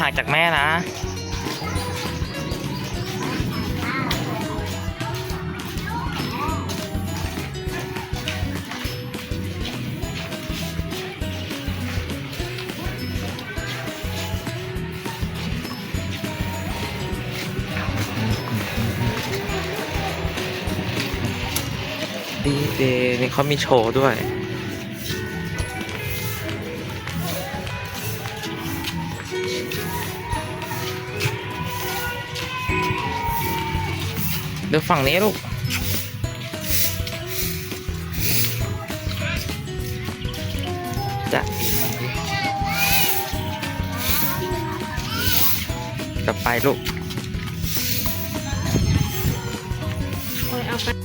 ห่างจากแม่นะ ดีเดย์นี่เขามีโชว์ด้วย ดูฝั่งนี้ลูก จะจะไปลูก เอาไป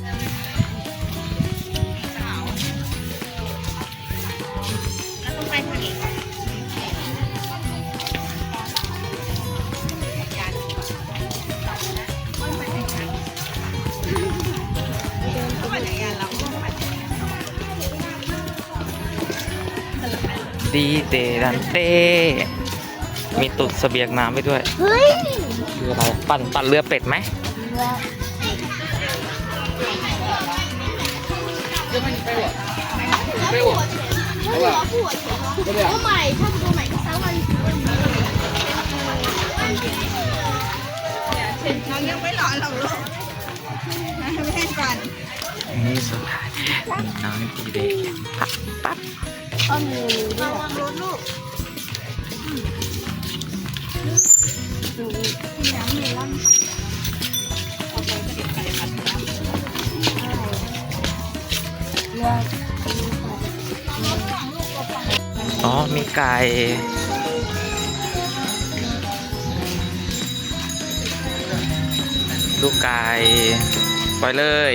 ดีเดดันเต้ มีตุดเสบียงน้ำไปด้วยเฮ้ยคืออะไรปั่นปั่นเรือเป็ดไหมโอ้ใหม่ถ้าตัวใหม่ก็สักวันน้องยังไม่ร้อนหรอกลูกไม่ให้ก่อนนี่สุดท้าย น้องดีเดย์ปั๊บปั๊บก็มีระวังรถลูกน้ำเมลอนเอาไปก็เด็ดไปผัดน้ำเลือกอ๋อ มีไก่ลูกไก่ปล่อยเลย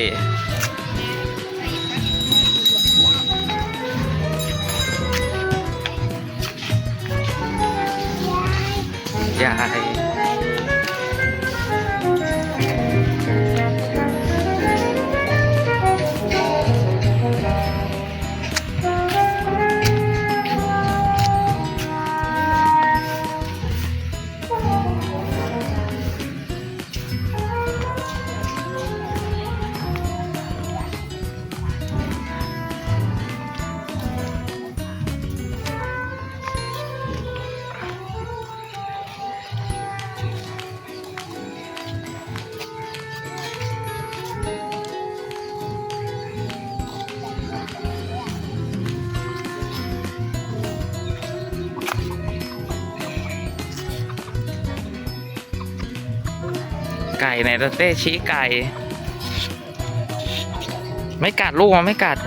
ไก่ไหนตเต้ชี้ไก่ ไม่กัดลูกมันไม่กัด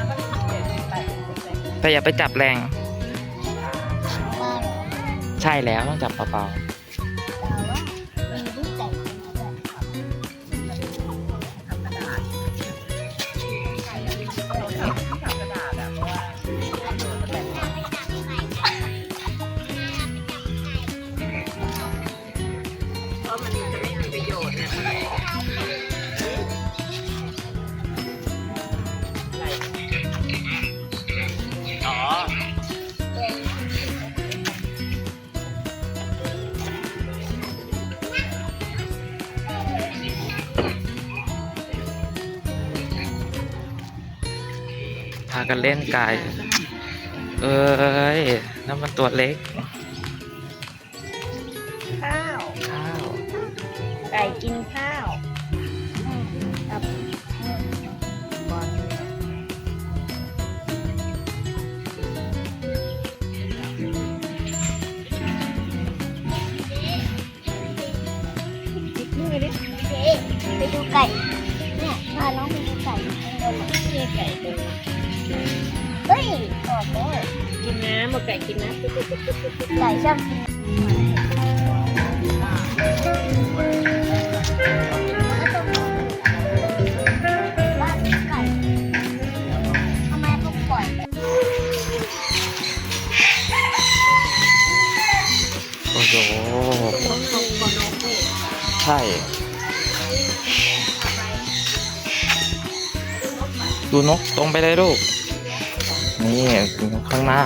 แต่อย่าไปจับแรง ใช่แล้วต้องจับเบาๆากันเล่นไก่เอ้ยนั่นมันตัวเล็ก ข้าว ข้าว ไก่กินข้าวกับบอลนี่ไงดิไปดูไก่ เนี่ยพาน้องไปดูไก่ข้างบนน่ะนี่ไก่ตัวเอกแล้วกินน้ำบอกไก่กินน้ำไก่ชอบกินบ้านไก่ทำไมเขาปล่อยโอ้โหใช่ ดูนกตรงไปเลยลูก นี่ข้างหน้า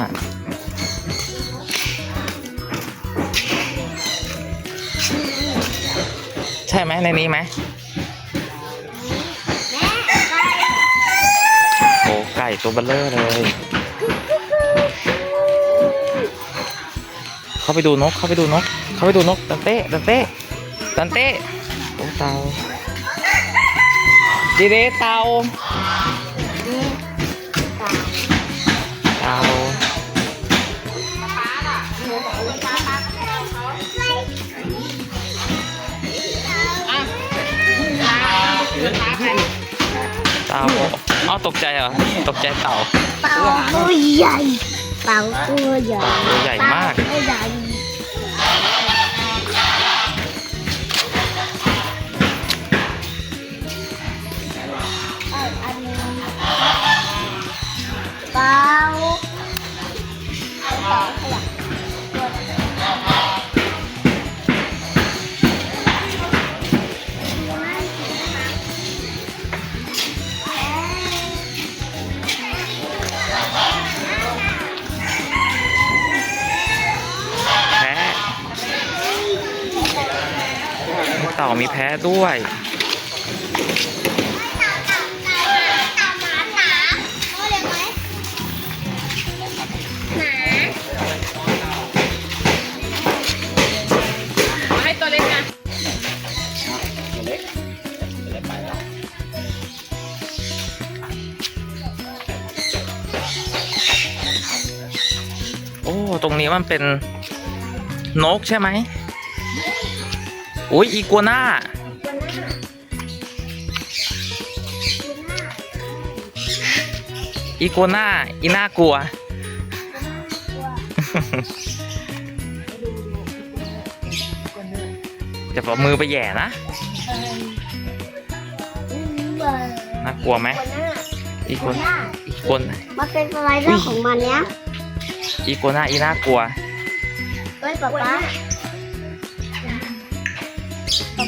ใช่ไหมในนี้ไหมโอ้ไก่ตัวเบลเลอร์เลย เข้าไปดูนก เข้าไปดูนก เข้าไปดูนก ตันเต้ตันเต้ตันเต้โอ้เต่าดีเดเต่า เต่าอ๋อตกใจเหรอ ตกใจเต่า เต่าตัวใหญ่เต่าตัวใหญ่ตัวใหญ่มาก เต่ตัวใหญ่เต่าเต่าขยับ ต่ามีแพ้ด้วย ให้ตัวเล็กนะโอ้ ตรงนี้มันเป็นนกใช่ไหม อุ้ยอีกัวน่าอีกัวน่าอีน่ากลัว จะเอามือไปแหย่นะ น่ากลัวไหมอีกัวอีกัวน่ามันเป็นสไลเดอร์ของมันเนี้ยอีกัวน่าอีน่ากลัวเฮ้ยป๊าป๊า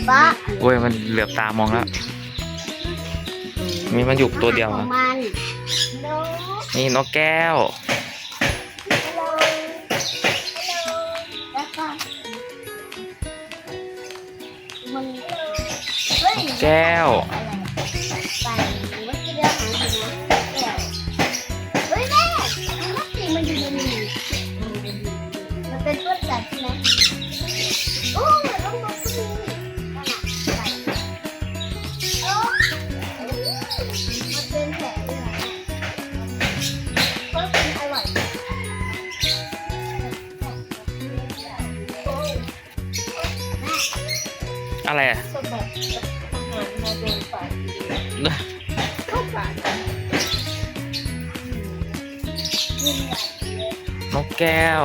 ป๊าป๊าโอ้ยมันเหลือบตามองแล้วมีมันอยู่ตัวเดียวขออะงมันโน้นี่นกแก้วฮัลโหลแล้วก็มันเฮ้ยแก้ว อะไรอะสดแบบอาหารมาโดนปากเข้าปากกินแบบนกแก้ว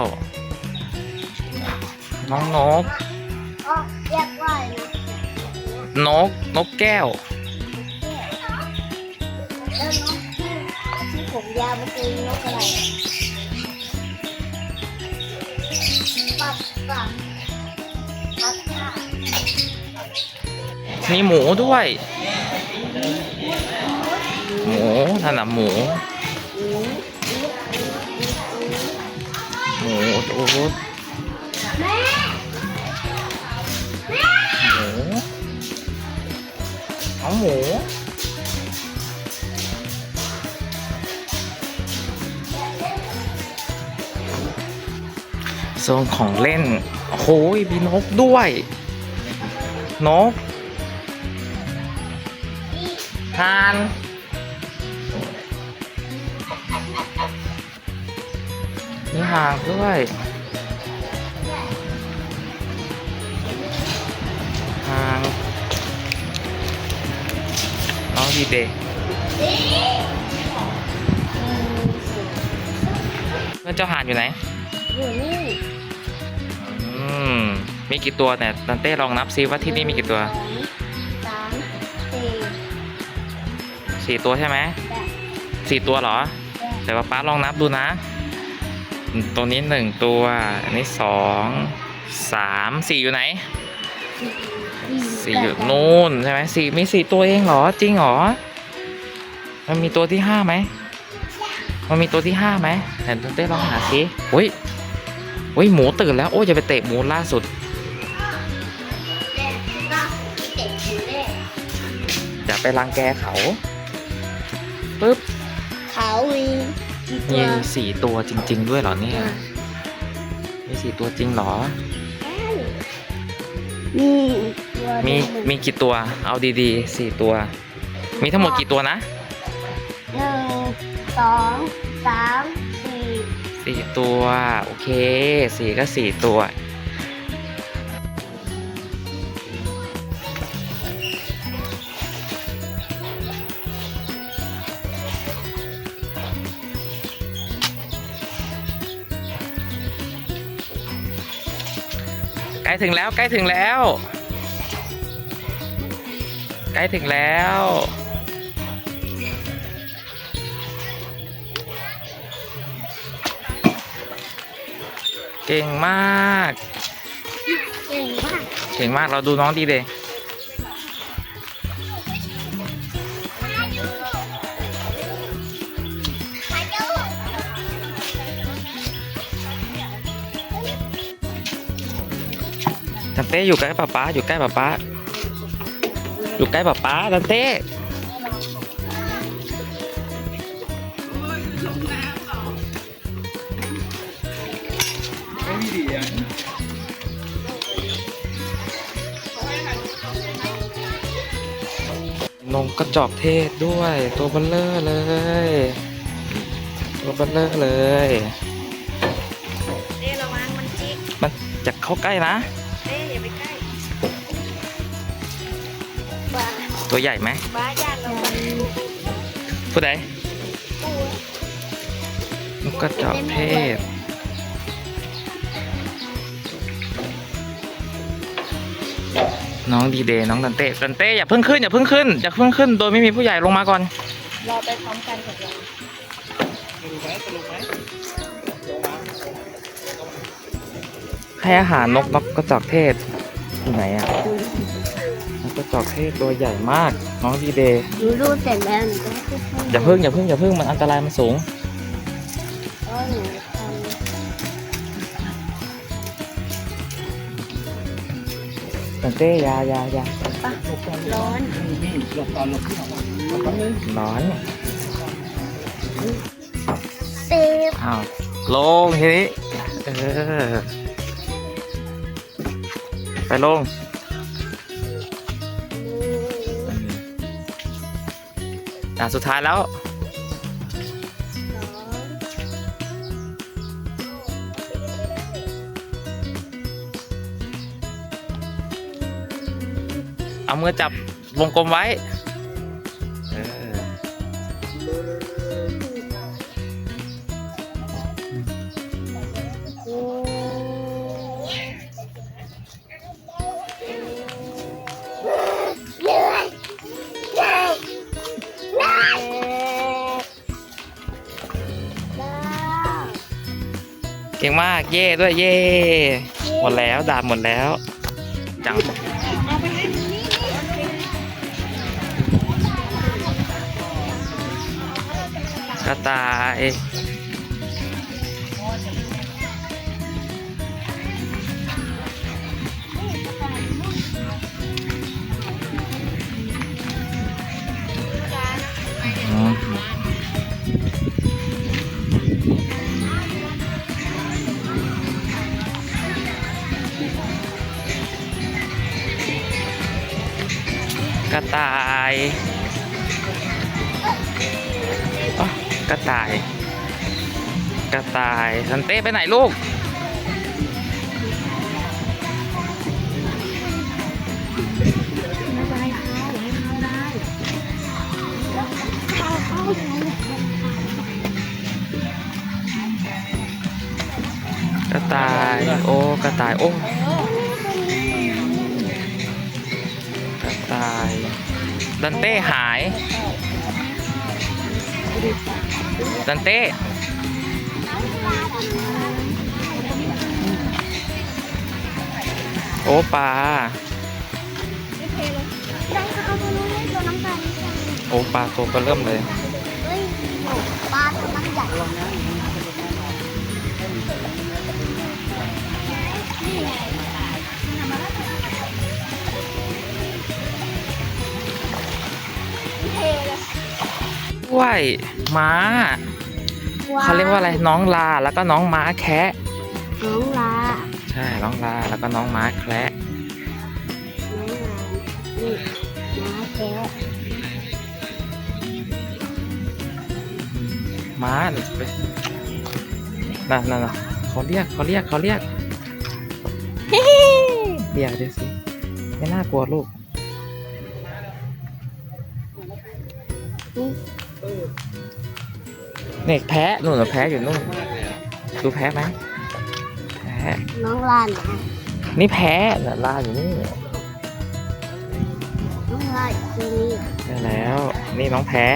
น้องนก อ๋อเรียกว่าอะไรนะนก นกแก้ว แล้วนกที่ที่ผมยาวมันคือนกอะไรปับปับปับค่ะ มีหมูด้วย หมูนั่นน่ะหมู หมูโอ้โหม่หมูเอาหมูโซนของเล่นโอ้โหมีนกด้วย นกทานมีหางด้วยหางน้องดีเดย์เพื่อนเจ้าหานอยู่ไหนอยู่นี่อืม มีกี่ตัวเนี่ยตันเต้ลองนับซิว่าที่นี่มีกี่ตัวสองสามสี่สี่ตัวใช่ไหมแปดสี่ตัวเหรอแปดแต่ว่าป้าลองนับดูนะตัวนี้หนึ่งตัวอันนี้สองสามสี่อยู่ไหนสี่อยู่นู่นใช่ไหมสี่มีสี่ตัวเองเหรอ จริงเหรอ มันมีตัวที่ห้าไหมมันมีตัวที่ห้าไหมไหนตันเต้ลองหาสิอุ้ยอุ้ยหมูตื่นแล้วโอ้ยจะไปเตะหมูล่าสุด จะไปรังแกเขาปึ๊บเขามีกี่ตัมีวสี่ตัวจริง ๆ ด้วยเหรอเนี่ยมีสี่ตัวจริงเหรอ มีตัวมีหนึ่งมีกี่ตัวเอาดีๆสี่ตัว มีทั้งหมดกี่ตัวนะหนึ่งสองสามสี่สี่ตัวโอเคสี่ก็สี่ตัว ถึงแล้วใกล้ถึงแล้ว ใกล้ถึงแล้ว เก่งมาก เก่งมาก เก่งมากเราดูน้องดีเดย เต้อยู่ใกล้ป๊าป๊าอยู่ใกล้ป๊าป๊าอยู่ใกล้ป๊าป๊าดันเต้นมกระจอกเทศด้วย ตัวเบลเลอร์เลย ตัวเบลเลอร์เลย เต้ระวังมันจิกมันจะเข้าใกล้นะ ตัวใหญ่ไหมบ้าญาติเรามันผู้ใดนกกระจอกเทศน้องดีเดย์น้องดันเต้ดันเต้อย่าเพิ่งขึ้นอย่าเพิ่งขึ้นอย่าเพิ่งขึ้นโดยไม่มีผู้ใหญ่ลงมาก่อนเราไปพร้อมกันกับเราให้อาหารนกนกกระจอกเทศที่ไหนอะนกกระ จอกเทศตัวใหญ่มาก น้องดีเดย์หนูดูเสร็จแล้วหนูก็ให้พูดอย่าเพิ่งอย่าเพิ่งอย่าเพิ่งมันอันตรายมันสูงเพราะหนูทดันเต้อยายาอยาำร้อนร้อนเซฟอ้าวลงทีนี้เออไปลง อะสุดท้ายแล้ว เอามือจับวงกลมไว้ ก่งมากเย่ด้วยเย่หมดแล้วดาบหมดแล้วจังกระต่าย ต่ายกระต่าย กระต่ายซันเต้ไปไหนลูก กระต่าย โอ้ กระต่าย โอ้ ดันเต้หายดันเต้โอ้ปลาได้ค่ะเอาตัวนู้นเลยตัวน้ำตาโอปลาตัวก็เริ่มเลยปลาตัวน้ำใหญ่ ด้วยม้าเขาเรียกว่าอะไรน้องลาแล้วก็น้องม้าแคะน้องลาใช่น้องลาแล้วก็น้องม้าแคระน้องลานี่น้าแก้ม้านี่ไปนั่นนั่นน่ะเขาเรียกเขาเรียกเขาเรียกเรียกดูสิไม่น่ากลัวลูก เนี่ยแพ้นู่นน่ะแพ้อยู่นู่นดูแพ้ไหมแพ้น้องลานะนี่แพ้น่ะลาอยู่นี่น้องลาอยู่ตรงนี้ได้แล้ว นี่น้องแพ้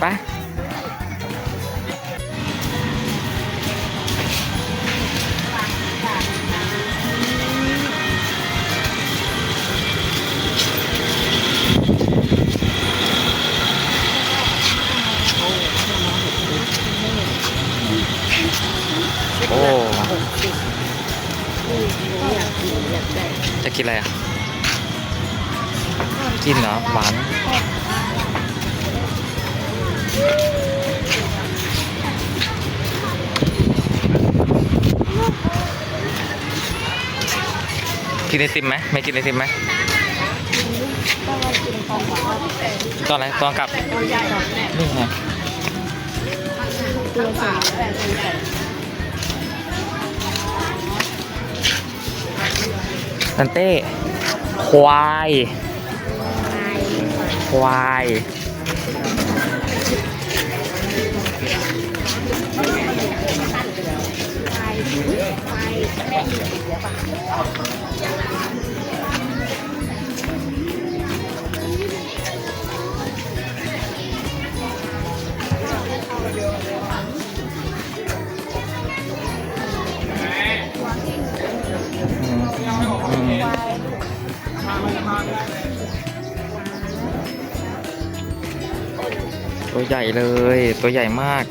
ไปโอ้จะกินอะไรอะ กินเหรอหวาน กินไอติมไหมไม่กินไอติมไหมตอนอะไรตอนกลับนี่ไงตัวสีนันเต้ ควาย ควาย ตัวใหญ่เลย ตัวใหญ่มาก